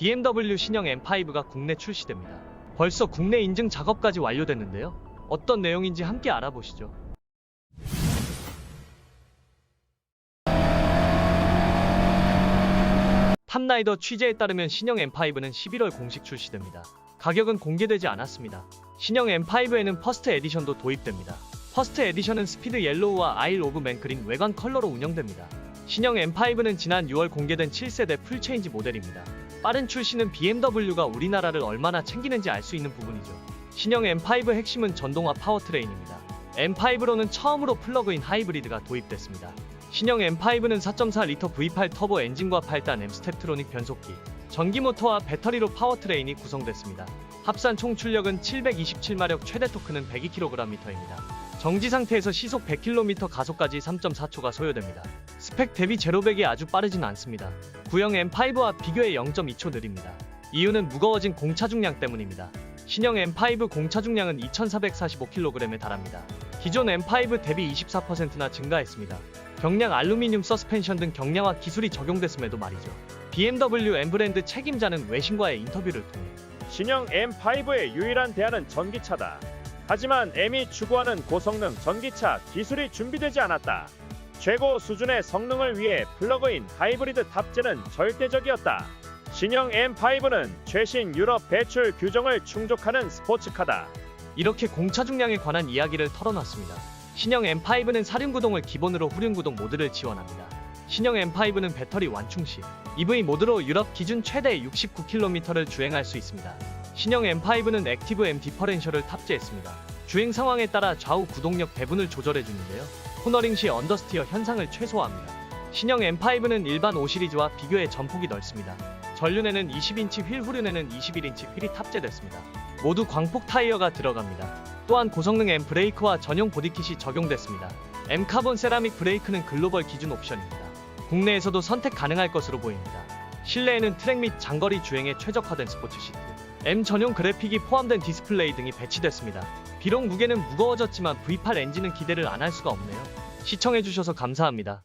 BMW 신형 M5가 국내 출시됩니다. 벌써 국내 인증 작업까지 완료됐는데요. 어떤 내용인지 함께 알아보시죠. 탑라이더 취재에 따르면 신형 M5는 11월 공식 출시됩니다. 가격은 공개되지 않았습니다. 신형 M5에는 퍼스트 에디션도 도입됩니다. 퍼스트 에디션은 스피드 옐로우와 아일 오브 맨크린 외관 컬러로 운영됩니다. 신형 M5는 지난 6월 공개된 7세대 풀체인지 모델입니다. 빠른 출시는 BMW가 우리나라를 얼마나 챙기는지 알 수 있는 부분이죠. 신형 M5 핵심은 전동화 파워트레인입니다. M5로는 처음으로 플러그인 하이브리드가 도입됐습니다. 신형 M5는 4.4리터 V8 터보 엔진과 8단 M 스텝트로닉 변속기, 전기 모터와 배터리로 파워트레인이 구성됐습니다. 합산 총 출력은 727마력, 최대 토크는 102kgm입니다. 정지 상태에서 시속 100km 가속까지 3.4초가 소요됩니다. 스펙 대비 제로백이 아주 빠르진 않습니다. 구형 M5와 비교해 0.2초 느립니다. 이유는 무거워진 공차 중량 때문입니다. 신형 M5 공차 중량은 2,445kg에 달합니다. 기존 M5 대비 24%나 증가했습니다. 경량 알루미늄 서스펜션 등 경량화 기술이 적용됐음에도 말이죠. BMW M 브랜드 책임자는 외신과의 인터뷰를 통해 신형 M5의 유일한 대안은 전기차다. 하지만 M이 추구하는 고성능 전기차 기술이 준비되지 않았다. 최고 수준의 성능을 위해 플러그인 하이브리드 탑재는 절대적이었다. 신형 M5는 최신 유럽 배출 규정을 충족하는 스포츠카다. 이렇게 공차 중량에 관한 이야기를 털어놨습니다. 신형 M5는 사륜구동을 기본으로 후륜구동 모드를 지원합니다. 신형 M5는 배터리 완충 시 EV 모드로 유럽 기준 최대 69km를 주행할 수 있습니다. 신형 M5는 액티브 M 디퍼렌셜을 탑재했습니다. 주행 상황에 따라 좌우 구동력 배분을 조절해 주는데요. 코너링 시 언더스티어 현상을 최소화합니다. 신형 M5는 일반 5 시리즈와 비교해 전폭이 넓습니다. 전륜에는 20인치 휠, 후륜에는 21인치 휠이 탑재됐습니다. 모두 광폭 타이어가 들어갑니다. 또한 고성능 M 브레이크와 전용 보디킷이 적용됐습니다. M 카본 세라믹 브레이크는 글로벌 기준 옵션입니다. 국내에서도 선택 가능할 것으로 보입니다. 실내에는 트랙 및 장거리 주행에 최적화된 스포츠 시트, M 전용 그래픽이 포함된 디스플레이 등이 배치됐습니다. 비록 무게는 무거워졌지만 V8 엔진은 기대를 안 할 수가 없네요. 시청해주셔서 감사합니다.